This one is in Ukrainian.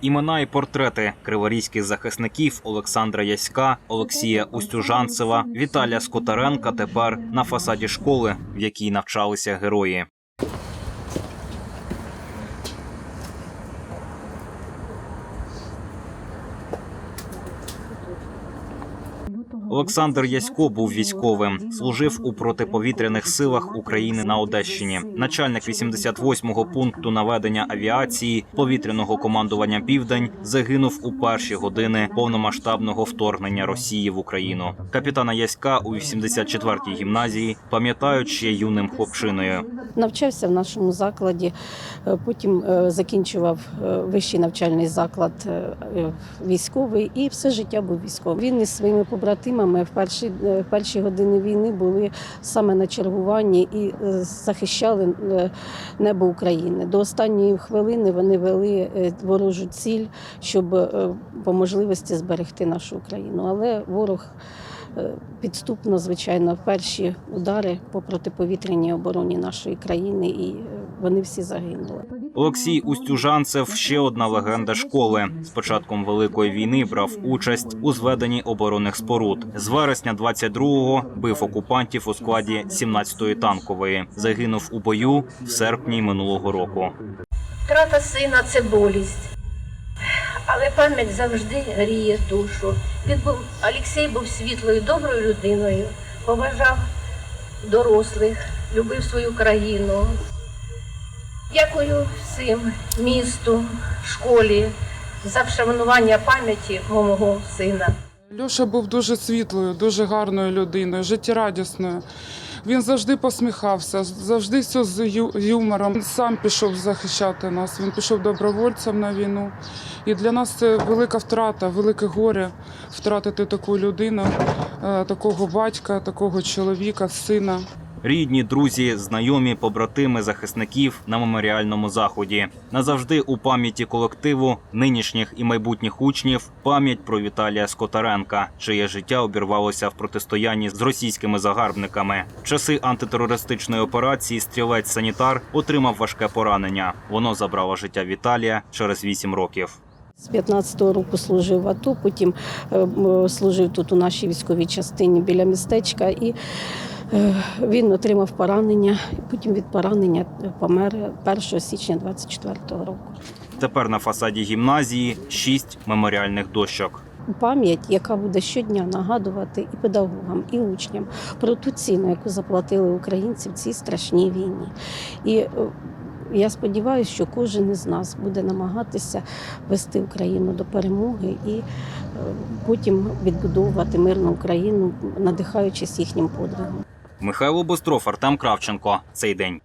Імена і портрети криворізьких захисників Олександра Яська, Олексія Устюжанцева, Віталія Скотаренка тепер на фасаді школи, в якій навчалися герої. Олександр Ясько був військовим, служив у протиповітряних силах України на Одещині. Начальник 88-го пункту наведення авіації повітряного командування Південь загинув у перші години повномасштабного вторгнення Росії в Україну. Капітана Яська у 84-й гімназії пам'ятають ще юним хлопчиною. Навчався в нашому закладі, е, потім е, закінчував е, вищий навчальний заклад військовий і все життя був військовим. Він із своїми побратимами в перші, е, в перші години війни були саме на чергуванні і е, захищали е, небо України. До останньої хвилини вони вели ворожу ціль, щоб по можливості зберегти нашу Україну. Але ворог підступно, звичайно, в перші удари по протиповітряній обороні нашої країни, і вони всі загинули. Олексій Устюжанцев ще одна легенда школи. З початком великої війни брав участь у зведенні оборонних споруд. З вересня 22-го бив окупантів у складі 17-ї танкової. Загинув у бою в серпні минулого року. Втрата сина це болість. Але пам'ять завжди гріє душу. Він був Олексій був світлою, доброю людиною, поважав дорослих, любив свою країну. Дякую всім місту, школі за вшанування пам'яті мого сина. Льоша був дуже світлою, дуже гарною людиною, життєрадісною. Він завжди посміхався, завжди все з юмором. Він сам пішов захищати нас. Він пішов добровольцем на війну. І для нас це велика втрата, велике горе втратити таку людину, е, такого батька, такого чоловіка, сина. Рідні, друзі, знайомі, побратими захисників на меморіальному заході. Назавжди у пам'яті колективу нинішніх і майбутніх учнів пам'ять про Віталія Скотаренка, чиє життя обірвалося в протистоянні з російськими загарбниками. В часи антитерористичної операції стрілець санітар отримав важке поранення. Воно забрало життя Віталія через 8 років. З 15-го року служив в АТО, потім е, служив тут у нашій військовій частині біля містечка, і е, він отримав поранення. Потім від поранення помер 1 січня 24-го року. Тепер на фасаді гімназії шість меморіальних дощок. пам'ять, яка буде щодня нагадувати і педагогам, і учням про ту ціну, яку заплатили українці в цій страшній війні. І е, я сподіваюся, що кожен із нас буде намагатися вести Україну до перемоги і е, потім відбудовувати мирну Україну, надихаючись їхнім подвигом. Михайло Бостров, Артем Кравченко. Цей день.